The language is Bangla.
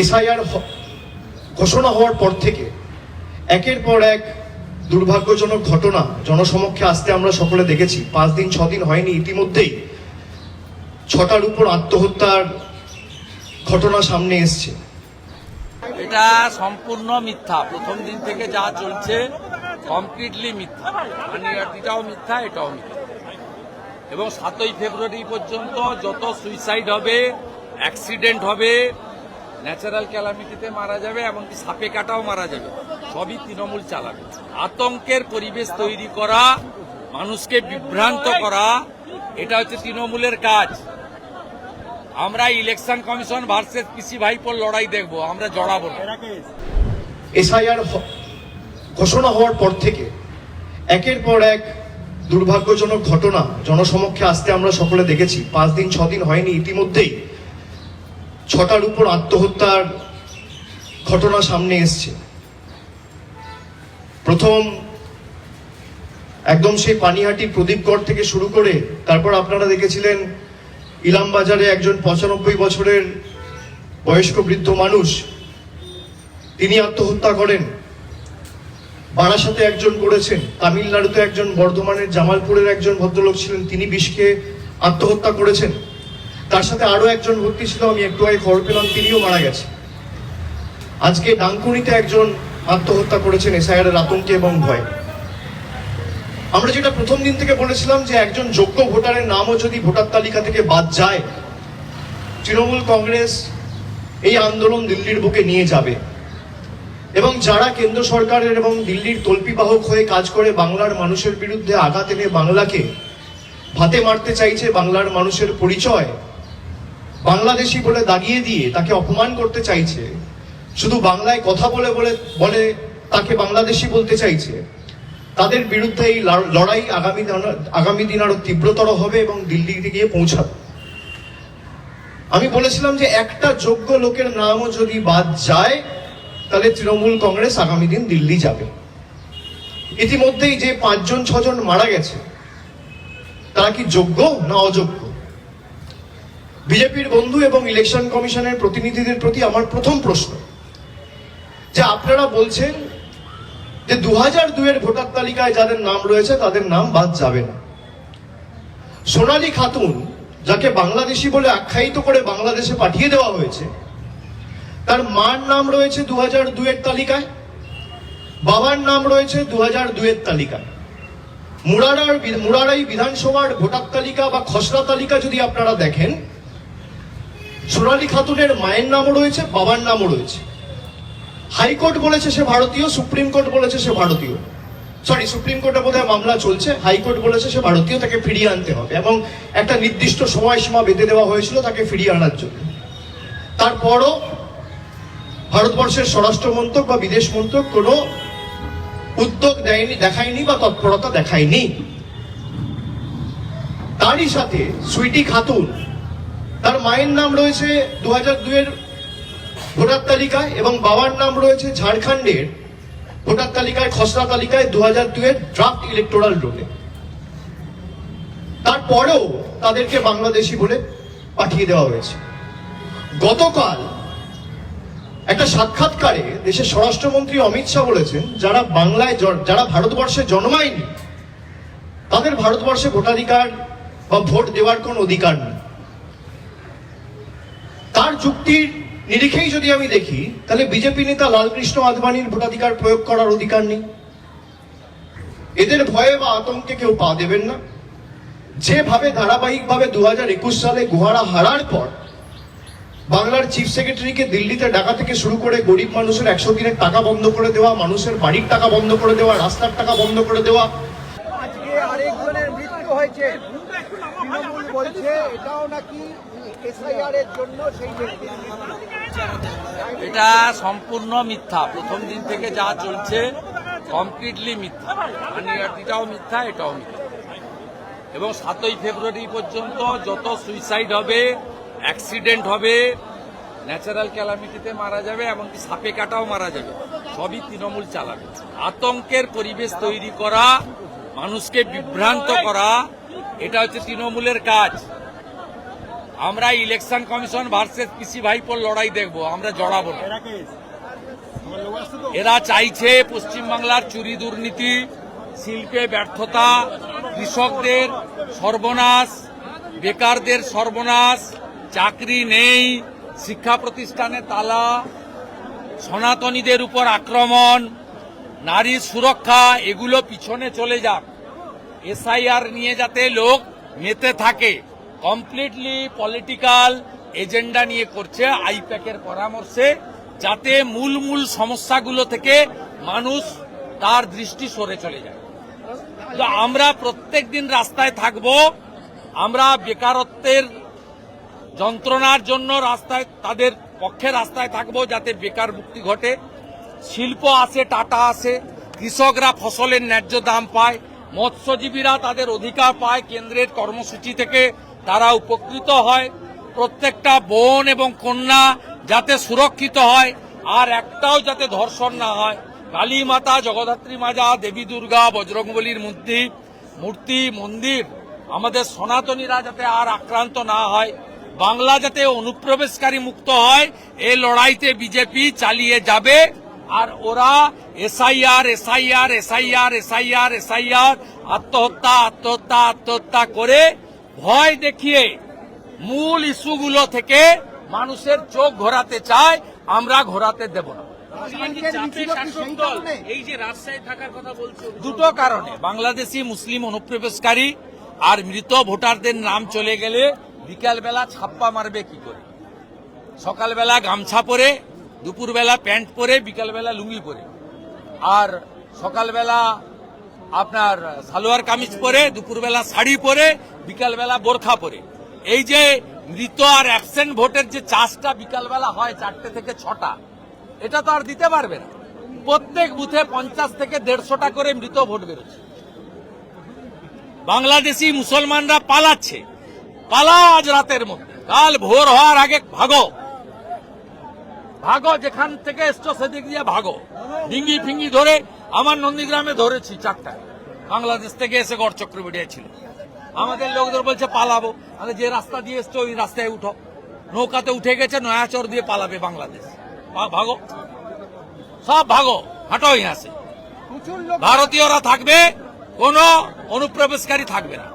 এসআইআর ঘোষণা হওয়ার পর থেকে একের পর এক দুর্ভাগ্যজনক ঘটনা জনসমক্ষে আসতে আমরা সকলে দেখেছি। পাঁচ দিন, ছ দিন হয়নি, ইতিমধ্যেই ছটার উপর আত্মহত্যার ঘটনা সামনে এসছে। এটা সম্পূর্ণ মিথ্যা। প্রথম দিন থেকে যা চলছে কমপ্লিটলি মিথ্যা। এটাও মিথ্যা এটাও মিথ্যা। এবং সাতই ফেব্রুয়ারি পর্যন্ত যত সুইসাইড হবে অ্যাক্সিডেন্ট হবে ন্যাচারাল ক্যালামিটিতে মারা যাবে এমনকি সাপে কাটাও মারা যাবে। সবই তৃণমূল চালাবে। আতঙ্কের পরিবেশ তৈরি করা, মানুষকে বিভ্রান্ত করা, এটা হচ্ছে তৃণমূলের কাজ। আমরা ইলেকশন কমিশন ভার্সেস পিসি ভাইপোর লড়াই দেখব, আমরা জড়াবো এসআইআর ঘোষণা হওয়ার পর থেকে একের পর এক দুর্ভাগ্যজনক ঘটনা, জনসমক্ষে আসতে আমরা সকলে দেখেছি। পাঁচ দিন, ছ দিন হয়নি, ইতিমধ্যেই ছটার উপর আত্মহত্যার ঘটনা সামনে এসছে। প্রথম একদম সেই পানিহাটি প্রদীপগড় থেকে শুরু করে তারপর আপনারা দেখেছিলেন ইলামবাজারে একজন পঁচানব্বই বছরের বয়স্ক বৃদ্ধ মানুষ, তিনি আত্মহত্যা করেন। বারাসাতে একজন করেছেন, তামিলনাড়ুতে একজন, বর্ধমানের জামালপুরের একজন ভদ্রলোক ছিলেন, তিনি বিষকে আত্মহত্যা করেছেন। তার সাথে আরও একজন ভর্তি ছিল, আমি একটু আগে খবর পেলাম, তিনিও মারা গেছে আজকে ডাঙ্কুনিতে একজন আত্মহত্যা করেছেন এসআইআর এর আতঙ্কে এবং ভয়। আমরা যেটা প্রথম দিন থেকে বলেছিলাম যে একজন যোগ্য ভোটারের নামও যদি ভোটার তালিকা থেকে বাদ যায়, তৃণমূল কংগ্রেস এই আন্দোলন দিল্লির বুকে নিয়ে যাবে। এবং যারা কেন্দ্র সরকারের এবং দিল্লির তল্পিবাহক হয়ে কাজ করে, বাংলার মানুষের বিরুদ্ধে আঘাত এনে বাংলাকে ভাতে মারতে চাইছে, বাংলার মানুষের পরিচয় বাংলাদেশি বলে দাগিয়ে দিয়ে তাকে অপমান করতে চাইছে, শুধু বাংলায় কথা বলে বলে বলে তাকে বাংলাদেশি বলতে চাইছে, তাদের বিরুদ্ধে এই লড়াই আগামী আগামী দিন আরও তীব্রতর হবে এবং দিল্লিতে গিয়ে পৌঁছাবে। আমি বলেছিলাম যে একটা যোগ্য লোকের নামও যদি বাদ যায়, তাহলে তৃণমূল কংগ্রেস আগামী দিন দিল্লি যাবে। ইতিমধ্যেই যে পাঁচজন, ছজন মারা গেছে, তারা কি যোগ্য না অযোগ্য? বিজেপির বন্ধু এবং ইলেকশন কমিশনের প্রতিনিধিদের প্রতি আমার প্রথম প্রশ্ন, যে আপনারা বলছেন যে দু হাজার দুয়ের ভোটার তালিকায় যাদের নাম রয়েছে তাদের নাম বাদ যাবে না। সোনালি খাতুন, যাকে বাংলাদেশি বলে আখ্যায়িত করে বাংলাদেশে পাঠিয়ে দেওয়া হয়েছে, তার মার নাম রয়েছে দু হাজার দুয়ের তালিকায়, বাবার নাম রয়েছে দু হাজার দুয়ের তালিকায়। মুরারার মুরারাই বিধানসভার ভোটার তালিকা বা খসড়া তালিকা যদি আপনারা দেখেন সোনালী খাতুনের মায়ের নামও রয়েছে, বাবার নামও রয়েছে। হাইকোর্ট বলেছে সে ভারতীয়, সুপ্রিম কোর্ট বলেছে সে ভারতীয়। সরি সুপ্রিম কোর্টে বোধহয় মামলা চলছে, হাইকোর্ট বলেছে সে ভারতীয়, তাকে ফিরিয়ে আনতে হবে এবং একটা নির্দিষ্ট সময়সীমা বেঁধে দেওয়া হয়েছিল তাকে ফিরিয়ে আনার জন্য। তারপরও ভারতবর্ষের স্বরাষ্ট্র মন্ত্রক বা বিদেশ মন্ত্রক কোনো উদ্যোগ দেয়নি, দেখায়নি বা তৎপরতা দেখায়নি। তারই সাথে সুইটি খাতুন তার মায়ের নাম রয়েছে দু হাজার দুয়ের ভোটার তালিকায় এবং বাবার নাম রয়েছে ঝাড়খণ্ডের ভোটার তালিকায়, খসড়া তালিকায় দু হাজার দুয়ের ড্রাফট ইলেকটোরাল রোলে তারপরেও তাদেরকে বাংলাদেশি বলে পাঠিয়ে দেওয়া হয়েছে। গতকাল একটা সাক্ষাৎকারে দেশের স্বরাষ্ট্রমন্ত্রী অমিত শাহ বলেছেন, যারা বাংলায় যারা ভারতবর্ষে জন্মায়নি, তাদের ভারতবর্ষে ভোটাধিকার বা ভোট দেওয়ার কোন অধিকার নেই। তার যুক্তির নিরিখেই যদি আমি দেখি, তাহলে বিজেপি নেতা লালকৃষ্ণ আদবানির ভোটাধিকার প্রয়োগ করার অধিকার নেই। এদের ভয়ে বা আতঙ্কে কেউ পা দেবেন না। যেভাবে ধারাবাহিকভাবে দু হাজার একুশ সালে গুহারা হারার পর বাংলার চিফ সেক্রেটারিকে দিল্লিতে ডাকা থেকে শুরু করে গরিব মানুষের একশো দিনের টাকা বন্ধ করে দেওয়া, মানুষের বাড়ির টাকা বন্ধ করে দেওয়া, রাস্তার টাকা বন্ধ করে দেওয়া। আজকে আরেকজনের মৃত্যু হয়েছে। বলছে, এটাও নাকি এটা সম্পূর্ণ মিথ্যা। প্রথম দিন থেকে যা চলছে কমপ্লিটলি মিথ্যা। আনিয়াটিটাও মিথ্যা, এটাও মিথ্যা। এবং সাতই ফেব্রুয়ারি পর্যন্ত যত সুইসাইড হবে অ্যাক্সিডেন্ট হবে ন্যাচারাল ক্যালামিটিতে মারা যাবে, এমনকি সাপে কাটাও মারা যাবে। সবই তৃণমূল চালাবে। আতঙ্কের পরিবেশ তৈরি করা, মানুষকে বিভ্রান্ত করা, এটা হচ্ছে তৃণমূলের কাজ। আমরা ইলেকশন কমিশন ভার্সেস পিসি ভাইপোর লড়াই দেখব আমরা জড়াবো না। এরা চাইছে পশ্চিমবাংলার চুরি দুর্নীতি শিল্পে ব্যর্থতা কৃষকদের সর্বনাশ বেকারদের সর্বনাশ চাকরি নেই শিক্ষা প্রতিষ্ঠানে তালা সনাতনীদের উপর আক্রমণ নারীর সুরক্ষা এগুলো পিছনে চলে যাক। এসআইআর নিয়ে যাতে লোক মেতে থাকে। কমপ্লিটলি পলিটিক্যাল এজেন্ডা নিয়ে করছে আইপ্যাকের পরামর্শে, যাতে মূল মূল সমস্যাগুলো থেকে মানুষ তার দৃষ্টি সরে চলে যায়। তো আমরা প্রত্যেক দিন রাস্তায় থাকব, আমরা বেকারত্বের যন্ত্রণার জন্য রাস্তায়, তাদের পক্ষে রাস্তায় থাকব যাতে বেকার মুক্তি ঘটে। শিল্প আসে টাটা আসে কৃষকরা ফসলের ন্যায্য দাম পায়, মৎস্যজীবীরা তাদের অধিকার পায়, কেন্দ্রের কর্মসূচি থেকে তারা উপকৃত হয় প্রত্যেকটা বোন এবং কন্যা যাতে সুরক্ষিত হয় আর একটাও যাতে ধর্ষণ না হয়। কালী মাতা জগদ্ধাত্রী মাজা, দেবী দুর্গা, বজরংবলীর মূর্তি মূর্তি, মন্দির আমাদের সনাতনীরা যাতে আর আক্রান্ত না হয়, বাংলা যাতে অনুপ্রবেশকারী মুক্ত হয় এই লড়াইতে বিজেপি চালিয়ে যাবে। আর ওরা SIR SIR SIR SIR SIR, আত্মহত্যা আত্মহত্যা আত্মহত্যা করে ভয় দেখিয়ে মূল ইস্যুগুলো থেকে মানুষের চোখ ঘোরাতে চায় আমরা ঘোরাতে দেব না। দুটো কারণে বাংলাদেশি মুসলিম অনুপ্রবেশকারী আর মৃত ভোটারদের নাম চলে গেলে বিকালবেলা ছাপ্পা মারবে কি করে? সকালবেলা গামছা পরে দুপুরবেলা প্যান্ট পরে বিকালবেলা লুঙ্গি পরে। আর সকালবেলা আপনার সালোয়ার কামিজ পরে, দুপুরবেলা শাড়ি পরে, বিকালবেলা বোরখা পরে। এই যে মৃত আর অ্যাবসেন্ট ভোটের যে চাষটা বিকালবেলা হয় চারটে থেকে ছটা, এটা তো আর দিতে পারবে না। প্রত্যেক বুথে পঞ্চাশ থেকে দেড়শোটা করে মৃত ভোট বেরোচ্ছে। বাংলাদেশি মুসলমানরা পালাচ্ছে। পালাও আজ রাতের মধ্যে। কাল ভোর হওয়ার আগে ভাগো। ভাগো, যেখান থেকে এসছো সেদিক দিয়ে ভাগো। ডিঙ্গি ফিঙ্গি ধরে আমার নন্দীগ্রামে ধরেছি চারটা বাংলাদেশ থেকে এসে গড় চক্র ছিল। আমাদের লোকদের বলছে পালাবো। আরে যে রাস্তা দিয়ে এসছো ওই রাস্তায় উঠো। নৌকাতে উঠে গেছে নয়াচর দিয়ে পালাবে বাংলাদেশ। ভাগো। সব ভাগো। হাঁটো আসে ভারতীয়রা থাকবে কোনো অনুপ্রবেশকারী থাকবে না।